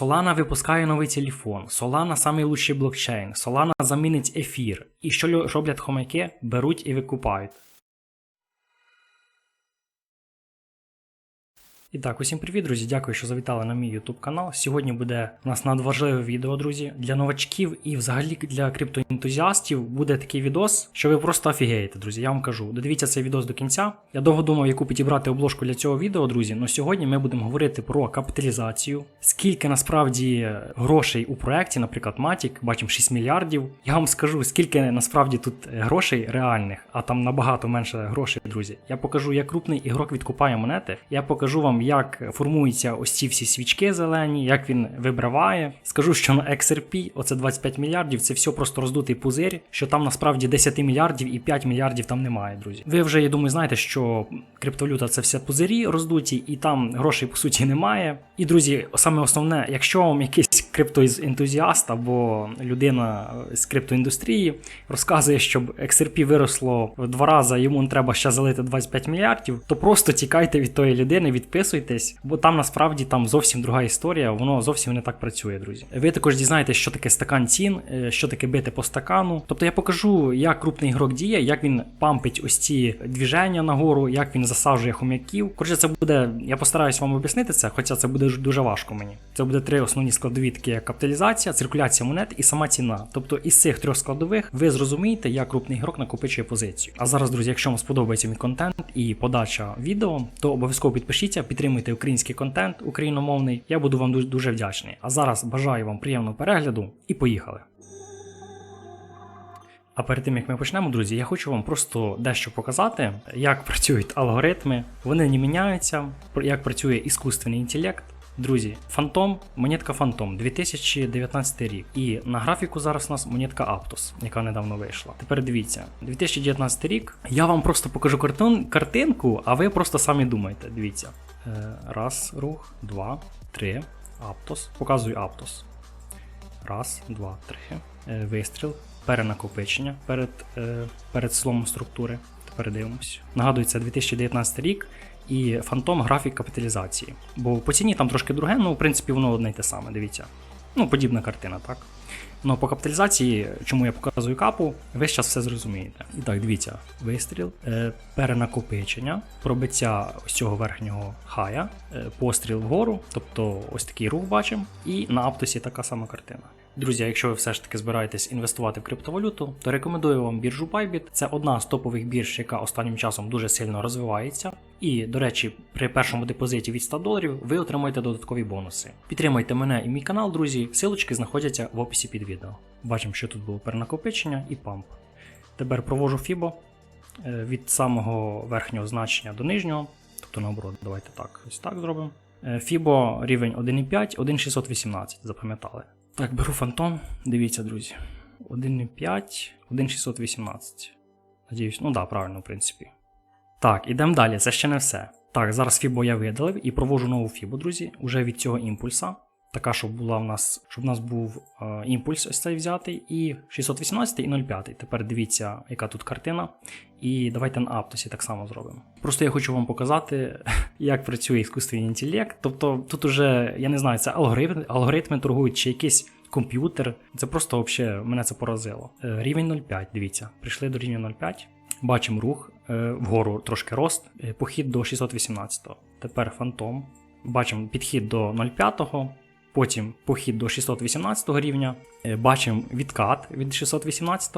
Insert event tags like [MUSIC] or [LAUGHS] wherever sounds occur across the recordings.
Solana випускає новий телефон, Solana самий лучший блокчейн, Solana замінить ефір. І що роблять хомяки? Беруть і викупають. І так, усім привіт, друзі. Дякую, що завітали на мій YouTube канал. Сьогодні буде у нас надважливе відео, друзі. Для новачків і взагалі для криптоентузіастів буде такий відос, що ви просто офігеєте, друзі. Я вам кажу. Додивіться цей відос до кінця. Я довго думав, яку підібрати обложку для цього відео, друзі. але сьогодні ми будемо говорити про капіталізацію, скільки насправді грошей у проєкті, наприклад, Matic, бачимо 6 мільярдів. Я вам скажу, скільки насправді тут грошей реальних, а там набагато менше грошей, друзі. Я покажу, як крупний ігрок відкупає монети. Я покажу вам, як формуються ось ці всі свічки зелені, як він вибриває. Скажу, що на XRP, оце 25 мільярдів, це все просто роздутий пузир, що там насправді 10 мільярдів і 5 мільярдів там немає, друзі. Ви вже, я думаю, знаєте, що криптовалюта це все пузирі роздуті, і там грошей по суті немає. І друзі, саме основне, якщо вам якийсь криптоентузіаст або людина з криптоіндустрії розказує, щоб XRP виросло в два рази, йому треба ще залити 25 мільярдів, то просто тікайте від тої людини, відписуйтесь, бо там насправді там зовсім друга історія, воно зовсім не так працює, друзі. Ви також дізнаєтесь, що таке стакан цін, е, що таке бити по стакану. Тобто я покажу, як крупний ігрок діє, як він пампить ось ці двіження нагору, як він засаджує хом'яків. Коротше, це буде. Я постараюсь вам об'яснити це, хоча це буде дуже важко мені. Це буде три основні складові, такі як капіталізація, циркуляція монет і сама ціна. Тобто із цих трьох складових ви зрозумієте, як крупний ігрок накопичує позицію. А зараз, друзі, якщо вам сподобається мій контент і подача відео, то обов'язково підпишіться, підтримуйте український контент україномовний. Я буду вам дуже, дуже вдячний. А зараз бажаю вам приємного перегляду і поїхали. А перед тим як ми почнемо, друзі, я хочу вам просто дещо показати, як працюють алгоритми. Вони не міняються, як працює іскусственний інтелект. Друзі, Фантом, монетка Фантом 2019 рік. І на графіку зараз у нас монетка Aptos, яка недавно вийшла. Тепер дивіться, 2019 рік. Я вам просто покажу картин, картинку, а ви просто самі думаєте. Дивіться. Е, Раз, рух, два, три. Аптос. Показую Аптос. Раз, два, три. Е, Вистріл. Перенакопичення перед, е, перед сломом структури. Тепер дивимося. Нагадую, це 2019 рік і фантом графік капіталізації. Бо по ціні там трошки друге, ну в принципі воно одне й те саме, дивіться. Ну, подібна картина, так? Ну по капіталізації, чому я показую капу, ви зараз все зрозумієте. І так, дивіться, вистріл, е, перенакопичення, пробиття ось цього верхнього хая, е, постріл вгору, тобто ось такий рух бачимо, і на Аптосі така сама картина. Друзі, якщо ви все ж таки збираєтесь інвестувати в криптовалюту, то рекомендую вам біржу Bybit. Це одна з топових бірж, яка останнім часом дуже сильно розвивається. І, до речі, при першому депозиті від 100 доларів ви отримаєте додаткові бонуси. Підтримайте мене і мій канал, друзі. Силочки знаходяться в описі під відео. Бачимо, що тут було перенакопичення і памп. Тепер провожу FIBO е, від самого верхнього значення до нижнього, тобто наоборот, давайте так, ось так зробимо. Е, FIBO рівень 1,5, 1,618, запам'ятали. Так, беру фантом. Дивіться, друзі. 1,5, 1,618. Надіюсь, ну так, да, правильно, в принципі. Так, ідемо далі, це ще не все. Так, зараз Фібо я видалив і провожу нову Фібу, друзі, уже від цього імпульса. Така, щоб була в нас, щоб в нас був е, імпульс ось цей взятий, і 618 і 0,5. Тепер дивіться, яка тут картина. І давайте на Аптосі так само зробимо. Просто я хочу вам показати, [LAUGHS] як працює іскусственний інтелект. Тобто тут уже, я не знаю, це алгоритми, алгоритми торгують чи якийсь комп'ютер. Це просто взагалі мене це поразило. Е, Рівень 0,5, дивіться, прийшли до рівня 0,5. Бачимо рух, е, вгору трошки рост, похід до 618. Тепер фантом. Бачимо підхід до 0,5. Потім похід до 618 рівня. Е, Бачимо відкат від 618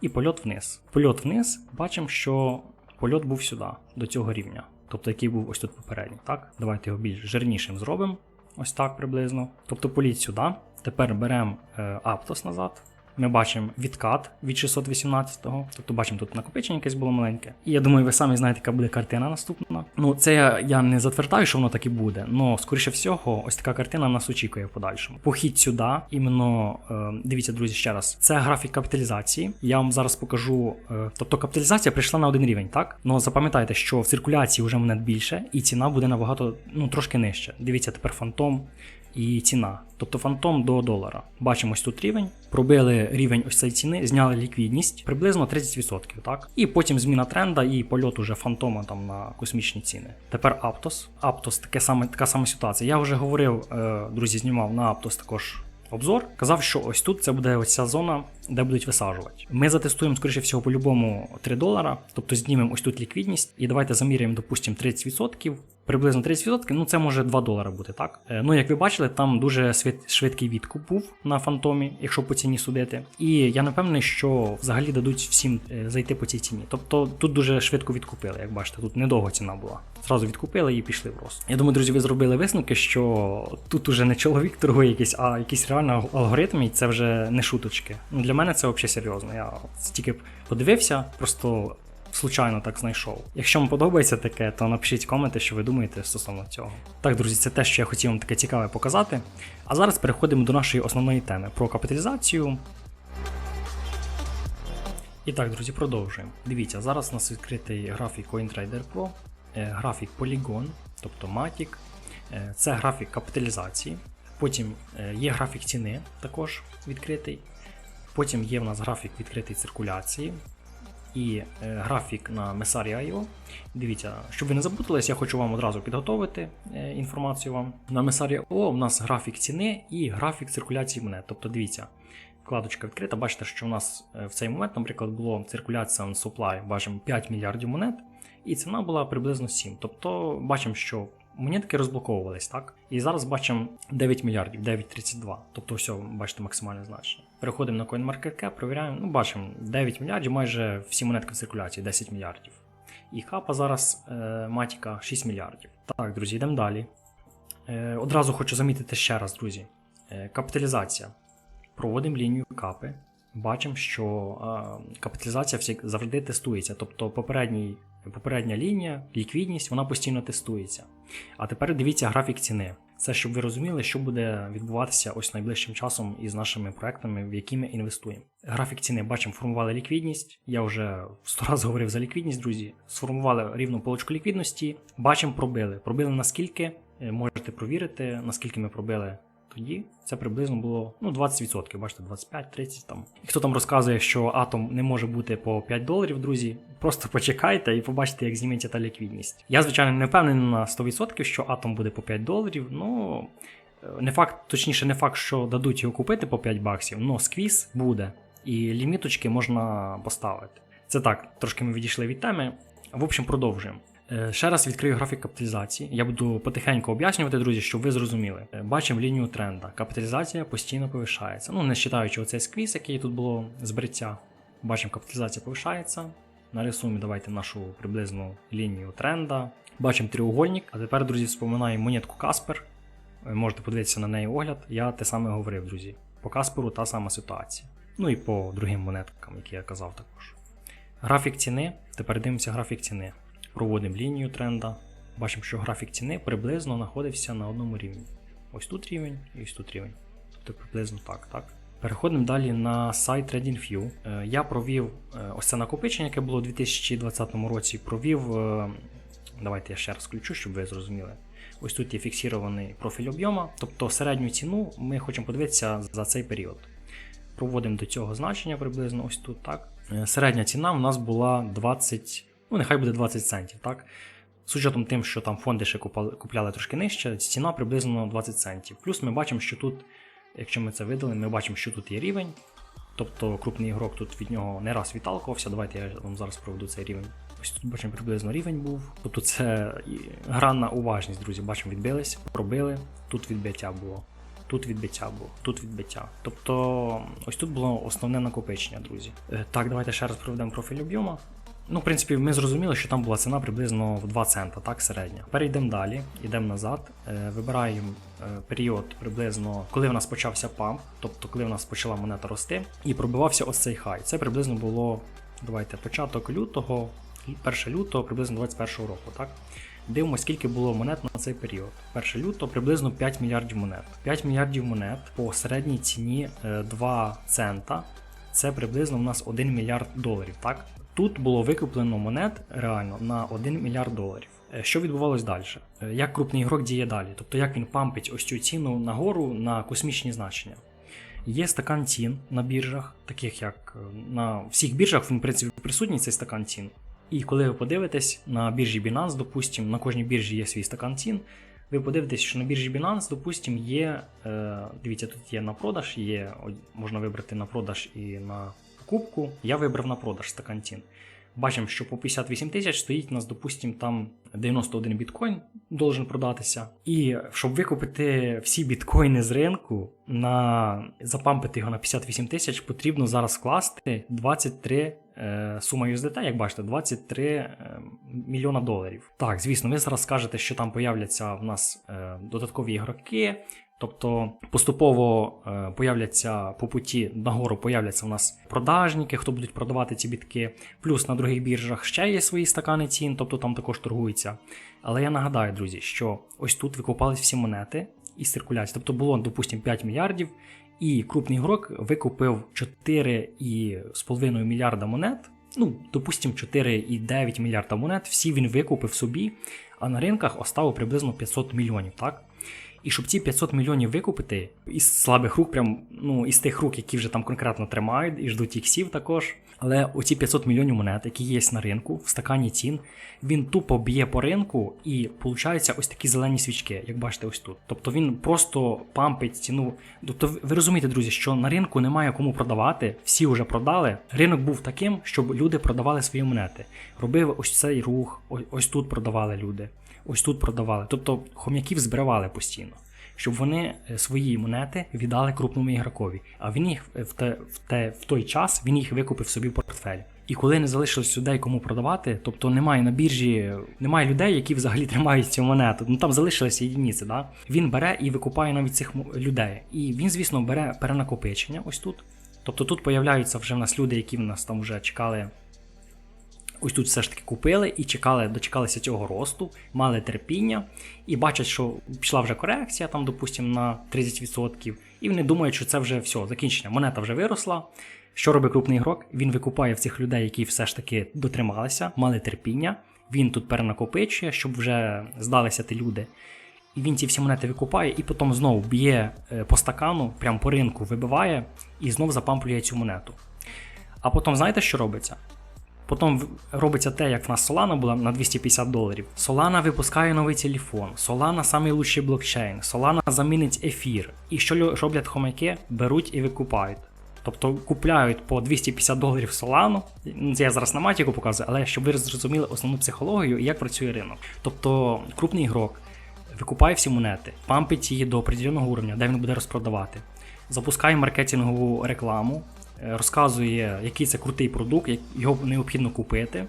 і польот вниз. Польот вниз, бачимо, що польот був сюди, до цього рівня. Тобто, який був ось тут попередній. Так? Давайте його більш жирнішим зробимо. Ось так приблизно. Тобто політ сюди. Тепер беремо автос Аптос назад. Ми бачимо відкат від 618-го, тобто бачимо тут накопичення якесь було маленьке. І я думаю, ви самі знаєте, яка буде картина наступна. Ну, це я, я не затверждаю, що воно так і буде, але скоріше всього, ось така картина нас очікує в подальшому. Похід сюди, іменно е, дивіться, друзі, ще раз. Це графік капіталізації. Я вам зараз покажу. Е, тобто капіталізація прийшла на один рівень, так? Ну запам'ятайте, що в циркуляції вже монет більше, і ціна буде набагато, ну трошки нижче. Дивіться, тепер фантом. І ціна. Тобто фантом до долара. Бачимо ось тут рівень, пробили рівень ось цієї ціни, зняли ліквідність приблизно 30%. так? І потім зміна тренда і польот уже фантома там на космічні ціни. Тепер Аптос. Аптос таке саме, така сама ситуація. Я вже говорив, е, друзі, знімав на Аптос також обзор. Казав, що ось тут це буде ось ця зона, де будуть висаджувати. Ми затестуємо, скоріше всього, по-любому 3 долара, тобто знімемо ось тут ліквідність, і давайте заміряємо, допустимо, 30%. Приблизно 30%, ну це може 2 долари бути, так? Е, Ну, як ви бачили, там дуже швидкий відкуп був на фантомі, якщо по ціні судити. І я не впевнений, що взагалі дадуть всім е, зайти по цій ціні. Тобто тут дуже швидко відкупили, як бачите, тут недовго ціна була. Зразу відкупили і пішли в рост. Я думаю, друзі, ви зробили висновки, що тут уже не чоловік торгує якийсь, а якісь реально алгоритми, і це вже не шуточки. Ну для мене це взагалі серйозно. Я це тільки подивився, просто случайно так знайшов. Якщо вам подобається таке, то напишіть коменти, що ви думаєте стосовно цього. Так, друзі, це те, що я хотів вам таке цікаве показати. А зараз переходимо до нашої основної теми про капіталізацію. І так, друзі, продовжуємо. Дивіться, зараз у нас відкритий графік CoinTrader Pro, е, графік Polygon, тобто Matic. Е, Це графік капіталізації. Потім е, є графік ціни, також відкритий. Потім є в нас графік відкритої циркуляції і е, графік на Messari.io. Дивіться, щоб ви не забутились, я хочу вам одразу підготовити е, інформацію вам. На Messari.io у нас графік ціни і графік циркуляції монет. Тобто дивіться, вкладочка відкрита. Бачите, що у нас е, в цей момент, наприклад, було циркуляція on supply, бачимо 5 мільярдів монет, і ціна була приблизно 7. Тобто бачимо, що монетки розблоковувались, так? І зараз бачимо 9 мільярдів, 9,32. Тобто все, бачите, максимальне значення. Переходимо на CoinMarketCap, перевіряємо, ну бачимо 9 мільярдів, майже всі монетки в циркуляції, 10 мільярдів. І хапа зараз е, матіка 6 мільярдів. Так, друзі, йдемо далі. Е, одразу хочу замітити ще раз, друзі. Е, капіталізація. Проводимо лінію капи. Бачимо, що капіталізація завжди тестується. Тобто попередній, попередня лінія, ліквідність, вона постійно тестується. А тепер дивіться графік ціни. Це щоб ви розуміли, що буде відбуватися ось найближчим часом із нашими проектами, в які ми інвестуємо. Графік ціни бачимо, формували ліквідність. Я вже сто разів говорив за ліквідність, друзі. Сформували рівну полочку ліквідності. Бачимо, пробили. Пробили наскільки, Е, можете провірити, наскільки ми пробили тоді. Це приблизно було ну, 20%, бачите, 25-30 там. І хто там розказує, що атом не може бути по 5 доларів, друзі, просто [LAUGHS] почекайте і побачите, як зніметься та ліквідність. Я, звичайно, не впевнений на 100%, що атом буде по 5 доларів, ну. е, Не факт, точніше, не факт, що дадуть його купити по 5 баксів, але сквіз буде, і ліміточки можна поставити. Це так, трошки ми відійшли від теми. В общем, продовжуємо. Е, Ще раз відкрию графік капіталізації. Я буду потихеньку об'яснювати, друзі, щоб ви зрозуміли. Е, Бачимо лінію тренда. Капіталізація постійно повишається. Ну, не вважаючи оцей сквіз, який тут було збриття. Бачимо, капіталізація повишається. Нарисуємо давайте нашу приблизну лінію тренда. Бачимо треугольник. А тепер, друзі, вспоминаємо монетку Каспер. Ви можете подивитися на неї огляд. Я те саме говорив, друзі. По Касперу та сама ситуація. Ну і по другим монеткам, які я казав також. Графік ціни. Тепер дивимося графік ціни. Проводимо лінію тренда. Бачимо, що графік ціни приблизно знаходився на одному рівні. Ось тут рівень і ось тут рівень. Тобто приблизно так, так. Переходимо далі на сайт TradingView. Е, Я провів е, ось це накопичення, яке було у 2020 році. Провів. е, Давайте я ще раз включу, щоб ви зрозуміли. Ось тут є фіксований профіль об'єма, тобто середню ціну ми хочемо подивитися за цей період. Проводимо до цього значення приблизно ось тут. так. Середня ціна в нас була 20, ну нехай буде 20 центів. так. З учетом тим, що там фонди ще купляли трошки нижче, ціна приблизно 20 центів. Плюс ми бачимо, що тут, якщо ми це видали, ми бачимо, що тут є рівень. Тобто крупний ігрок тут від нього не раз відталкувався. Давайте я вам зараз проведу цей рівень. Ось тут бачимо приблизно рівень був. Тобто це гра на уважність, друзі. Бачимо, відбились, пробили, тут відбиття було. Тут відбиття було, тут відбиття. Тобто, ось тут було основне накопичення, друзі. Е, Так, давайте ще раз проведемо профіль об'єма. Ну, в принципі, ми зрозуміли, що там була ціна приблизно в 2 цента, так, середня. Перейдемо далі, йдемо назад, е, вибираємо е, період приблизно, коли в нас почався памп, тобто коли в нас почала монета рости, і пробивався ось цей хай. Це приблизно було, давайте, початок лютого, 1 лютого, приблизно 21 року, так? Дивимося, скільки було монет на цей період. 1 лютого приблизно 5 мільярдів монет. 5 мільярдів монет по середній ціні е, 2 цента. Це приблизно у нас 1 мільярд доларів. Так? Тут було викуплено монет реально на 1 мільярд доларів. Е, Що відбувалось далі? Е, Як крупний ігрок діє далі? Тобто як він пампить ось цю ціну нагору на космічні значення. Є стакан цін на біржах, таких як е, на всіх біржах, він в принципі присутній цей стакан цін. І коли ви подивитесь на біржі Binance, допустим, на кожній біржі є свій стакан цін. Ви подивитесь, що на біржі Binance, допустим, є. Дивіться, тут є на продаж, є, можна вибрати на продаж і на покупку. Я вибрав на продаж стакан цін. Бачимо, що по 58 тисяч стоїть у нас, допустим, там 91 біткоін должен продатися. І щоб викупити всі біткоїни з ринку, на запампити його на 58 тисяч, потрібно зараз вкласти 23 е, сума USDT, як бачите, 23 е, мільйона доларів. Так, звісно, ви зараз скажете, що там появляться в нас е, додаткові ігроки. Тобто поступово е, появляться по путі нагору появляться у нас продажники, хто будуть продавати ці бітки. Плюс на других біржах ще є свої стакани цін, тобто там також торгуються. Але я нагадаю, друзі, що ось тут викупались всі монети із циркуляції. Тобто було, допустимо, 5 мільярдів, і крупний ігрок викупив 4,5 мільярда монет. Ну, допустимо, 4,9 мільярда монет. Всі він викупив собі, а на ринках оставив приблизно 500 мільйонів, так? І щоб ці 500 мільйонів викупити із слабих рук, прям ну із тих рук, які вже там конкретно тримають і ждуть іксів також. Але оці 500 мільйонів монет, які є на ринку, в стакані цін, він тупо б'є по ринку і получаються ось такі зелені свічки, як бачите, ось тут. Тобто він просто пампить ціну. Тобто, ви розумієте, друзі, що на ринку немає кому продавати, всі вже продали. Ринок був таким, щоб люди продавали свої монети. Робив ось цей рух, ось, тут продавали люди ось тут продавали. Тобто хом'яків збривали постійно, щоб вони е, свої монети віддали крупному ігрокові. А він їх в те, в те в той час він їх викупив собі в портфель. І коли не залишилось людей, кому продавати, тобто немає на біржі, немає людей, які взагалі тримають цю монету. Ну там залишилися єдиниці, да? Він бере і викупає навіть цих людей. І він, звісно, бере перенакопичення ось тут. Тобто тут появляються вже в нас люди, які в нас там вже чекали Ось тут все ж таки купили і чекали, дочекалися цього росту, мали терпіння і бачать, що пішла вже корекція, там, допустимо, на 30%, і вони думають, що це вже все, закінчення. Монета вже виросла. Що робить крупний ігрок? Він викупає в цих людей, які все ж таки дотрималися, мали терпіння. Він тут перенакопичує, щоб вже здалися ті люди. І він ці всі монети викупає, і потім знову б'є е, по стакану, прямо по ринку вибиває і знов запамплює цю монету. А потім, знаєте, що робиться? Потім робиться те, як в нас Solana була на 250 доларів. Solana випускає новий телефон, Solana найкращий блокчейн, Solana замінить ефір. І що роблять хомяки? Беруть і викупають. Тобто купляють по 250 доларів Solana, це я зараз на матіку показую, але щоб ви зрозуміли основну психологію і як працює ринок. Тобто крупний ігрок викупає всі монети, пампить її до определеного уровня, де він буде розпродавати, запускає маркетингову рекламу, розказує, який це крутий продукт, його необхідно купити.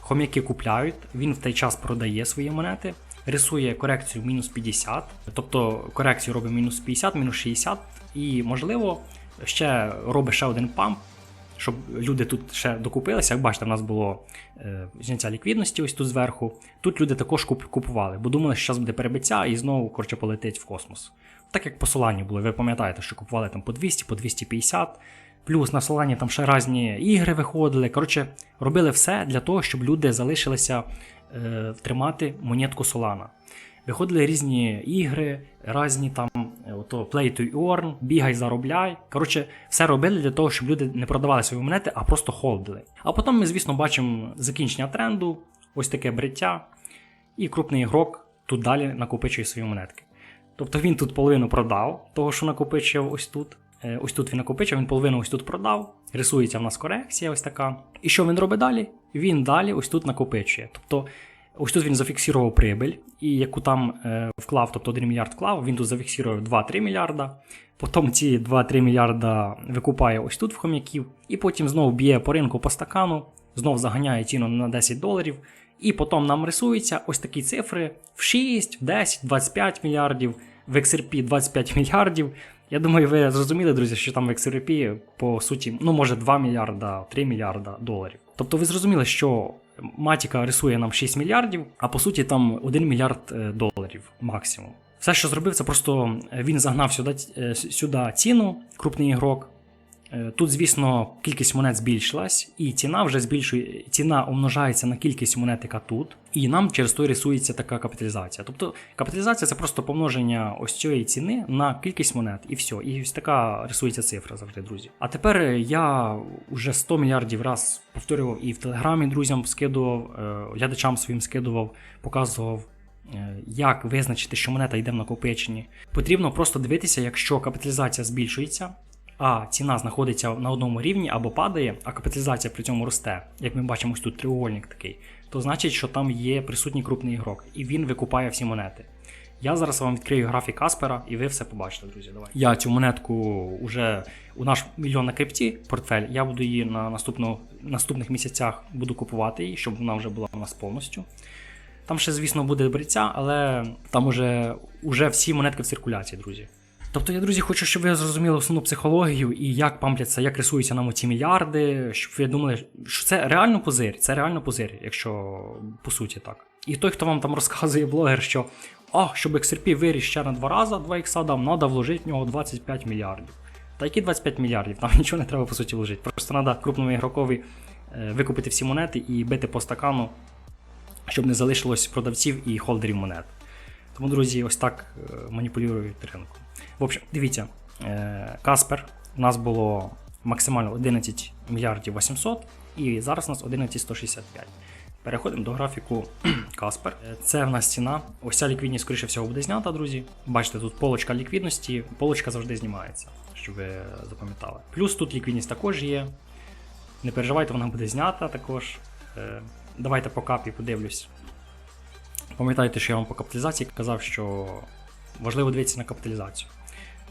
Хом'яки купляють, він в той час продає свої монети, рисує корекцію мінус 50, тобто корекцію робить мінус 50, мінус 60, і, можливо, ще робить ще один памп, щоб люди тут ще докупилися. Як бачите, в нас було е, зняття ліквідності ось тут зверху. Тут люди також купували, бо думали, що зараз буде перебиття і знову коротше, полетить в космос. Так як посилання було, ви пам'ятаєте, що купували там по 200, по 250. Плюс на Солані там ще різні ігри виходили. Коротше, робили все для того, щоб люди залишилися е, тримати монетку Солана. Виходили різні ігри, різні там е, ото Play to Earn, бігай, заробляй. Коротше, все робили для того, щоб люди не продавали свої монети, а просто холдили. А потім ми, звісно, бачимо закінчення тренду, ось таке бриття, і крупний ігрок тут далі накопичує свої монетки. Тобто він тут половину продав, того, що накопичив ось тут. Е, ось тут він накопичив, він половину ось тут продав. Рисується в нас корекція, ось така. І що він робить далі? Він далі ось тут накопичує. Тобто ось тут він зафіксував прибиль, і яку там е, вклав, тобто 1 мільярд вклав, він тут зафіксував 2-3 мільярда. Потім ці 2-3 мільярда викупає ось тут в хом'яків, і потім знову б'є по ринку по стакану, знову заганяє ціну на 10 доларів. І потім нам рисуються ось такі цифри в 6, в 10, 25 мільярдів, в XRP 25 мільярдів. Я думаю, ви зрозуміли, друзі, що там в XRP, по суті, ну може 2 мільярда, 3 мільярда доларів. Тобто ви зрозуміли, що Матіка рисує нам 6 мільярдів, а по суті там 1 мільярд е, доларів максимум. Все, що зробив, це просто е, він загнав сюди, е, сюди ціну, крупний ігрок. Е, Тут, звісно, кількість монет збільшилась, і ціна вже збільшує, ціна умножається на кількість монет, яка тут, і нам через то рисується така капіталізація. Тобто капіталізація це просто помноження ось цієї ціни на кількість монет, і все. І ось така рисується цифра завжди, друзі. А тепер я вже 100 мільярдів раз повторював і в телеграмі друзям скидував, е, глядачам своїм скидував, показував. е, Як визначити, що монета йде в накопиченні? Потрібно просто дивитися, якщо капіталізація збільшується, а ціна знаходиться на одному рівні або падає, а капіталізація при цьому росте, як ми бачимо ось тут треугольник такий, то значить, що там є присутній крупний ігрок, і він викупає всі монети. Я зараз вам відкрию графік Каспера, і ви все побачите, друзі. Давай. Я цю монетку вже у наш мільйон на крипті портфель. Я буду її на наступну, наступних місяцях буду купувати її, щоб вона вже була у нас повністю. Там ще, звісно, буде бриця, але там уже, уже всі монетки в циркуляції, друзі. Тобто я, друзі, хочу, щоб ви зрозуміли основну психологію і як пампляться, як рисуються нам ці мільярди, щоб ви думали, що це реально позир, це реально позир, якщо по суті так. І той, хто вам там розказує блогер, що а, щоб XRP виріс ще на два рази 2 ікса дам, треба вложити в нього 25 мільярдів. Та які 25 мільярдів? Там [LAUGHS] нічого не треба по суті вложити. Просто треба крупному ігрокові е, викупити всі монети і бити по стакану, щоб не залишилось продавців і холдерів монет. Тому, друзі, ось так е, маніпулюють ринком. В общем, дивіться, е, Каспер у нас було максимально 11 мільярдів 800, і зараз у нас 11 165. Переходимо до графіку [CLEARS THROAT] Каспер. Е, Це в нас ціна. Ось ця ліквідність, скоріше всього, буде знята, друзі. Бачите, тут полочка ліквідності, полочка завжди знімається, щоб ви запам'ятали. Плюс тут ліквідність також є. Не переживайте, вона буде знята також. Е, Давайте по капі подивлюсь. Пам'ятаєте, що я вам по капіталізації казав, що важливо дивитися на капіталізацію.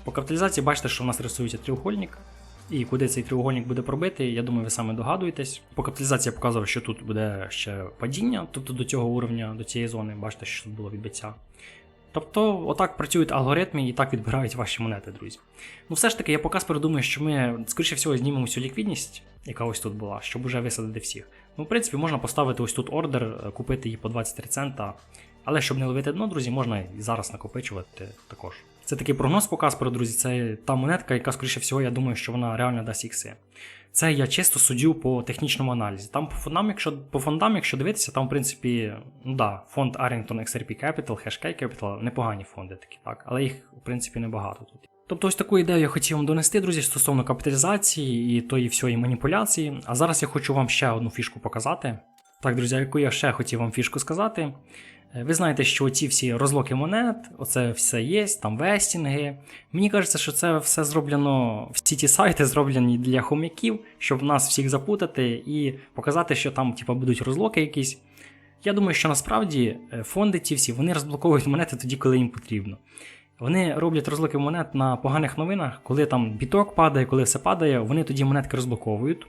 По капіталізації бачите, що в нас рисується треугольник. І куди цей треугольник буде пробитий, я думаю, ви саме догадуєтесь. По капіталізації я показував, що тут буде ще падіння, тобто до цього уровня, до цієї зони, бачите, що тут було відбиття. Тобто, отак працюють алгоритми і так відбирають ваші монети, друзі. Ну, все ж таки, я по Касперу думаю, що ми, скоріше всього, знімемо всю ліквідність, яка ось тут була, щоб уже висадити всіх. Ну, в принципі, можна поставити ось тут ордер, е, купити її по 23 цента. Але щоб не ловити дно, друзі, можна і зараз накопичувати також. Це такий прогноз по Касперу, друзі. Це та монетка, яка, скоріше всього, я думаю, що вона реально дасть ікси. Це я чисто суддю по технічному аналізі. Там по фондам, якщо по фондам, якщо дивитися, там, в принципі, ну да, фонд Arrington XRP Capital, Hashkey Capital, непогані фонди такі, так, але їх, в принципі, небагато тут. Тобто ось таку ідею я хотів вам донести, друзі, стосовно капіталізації і тої всієї маніпуляції. А зараз я хочу вам ще одну фішку показати. Так, друзі, яку я ще хотів вам фішку сказати. Е, Ви знаєте, що ці всі розлоки монет, оце все є, там вестінги. Мені кажеться, що це все зроблено, всі ті сайти зроблені для хомяків, щоб нас всіх запутати і показати, що там типу, будуть розлоки якісь. Я думаю, що насправді е, фонди ці всі вони розблоковують монети тоді, коли їм потрібно. Вони роблять розлоки монет на поганих новинах, коли там біток падає, коли все падає, вони тоді монетки розблоковують.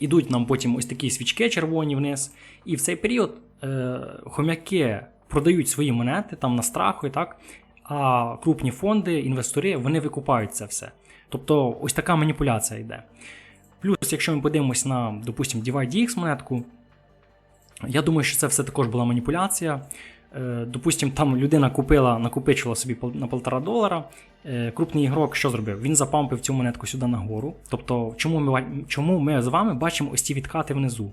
Ідуть нам потім ось такі свічки червоні вниз. І в цей період е, хомяки продають свої монети там на страху і так. А крупні фонди, інвестори, вони викупають це все. Тобто ось така маніпуляція йде. Плюс, якщо ми подивимось на, допустимо, DYDX монетку, я думаю, що це все також була маніпуляція. Е, Допустим, там людина купила, накопичила собі на полтора долара. Е, Крупний ігрок що зробив? Він запампив цю монетку сюди нагору. Тобто, чому ми, чому ми з вами бачимо ось ці відкати внизу?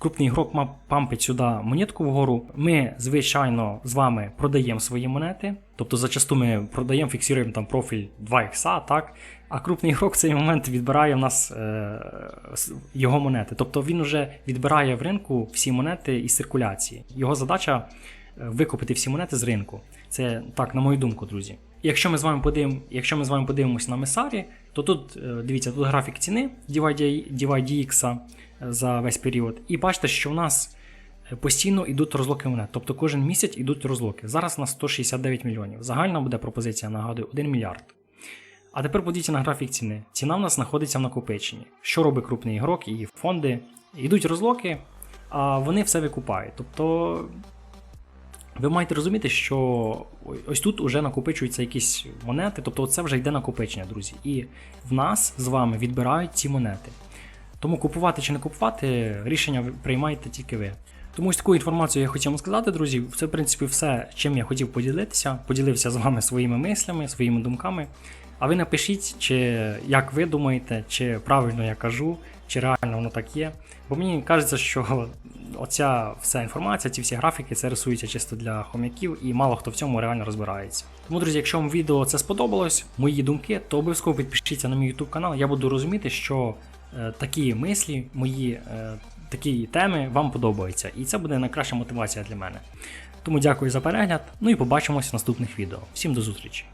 Крупний ігрок пампить сюди монетку вгору. Ми, звичайно, з вами продаємо свої монети. Тобто, зачасту ми продаємо, фіксуємо там профіль 2 ікса, так? А крупний ігрок в цей момент відбирає в нас е, його монети. Тобто він вже відбирає в ринку всі монети із циркуляції. Його задача е, викупити всі монети з ринку. Це так, на мою думку, друзі. Якщо ми з вами подивимо, якщо ми з вами подивимося на Месарі, то тут е, дивіться, тут графік ціни DYDX за весь період. І бачите, що в нас е, постійно йдуть розлоки монет. Тобто кожен місяць йдуть розлоки. Зараз у нас 169 мільйонів. Загальна буде пропозиція, нагадую, 1 мільярд. А тепер подивіться на графік ціни. Ціна в нас знаходиться в накопиченні. Що робить крупний ігрок і фонди? Йдуть розлоки, а вони все викупають. Тобто ви маєте розуміти, що ось тут вже накопичуються якісь монети, тобто це вже йде накопичення, друзі. І в нас з вами відбирають ці монети. Тому купувати чи не купувати, рішення приймаєте тільки ви. Тому ось таку інформацію я хотів вам сказати, друзі. Це, в принципі, все, чим я хотів поділитися. Поділився з вами своїми мислями, своїми думками. А ви напишіть, чи як ви думаєте, чи правильно я кажу, чи реально воно так є. Бо мені кажеться, що оця вся інформація, ці всі графіки, це рисується чисто для хомяків, і мало хто в цьому реально розбирається. Тому, друзі, якщо вам відео це сподобалось, мої думки, то обов'язково підпишіться на мій YouTube канал. Я буду розуміти, що такі мислі, мої е, такі теми вам подобаються. І це буде найкраща мотивація для мене. Тому дякую за перегляд. Ну і побачимось в наступних відео. Всім до зустрічі!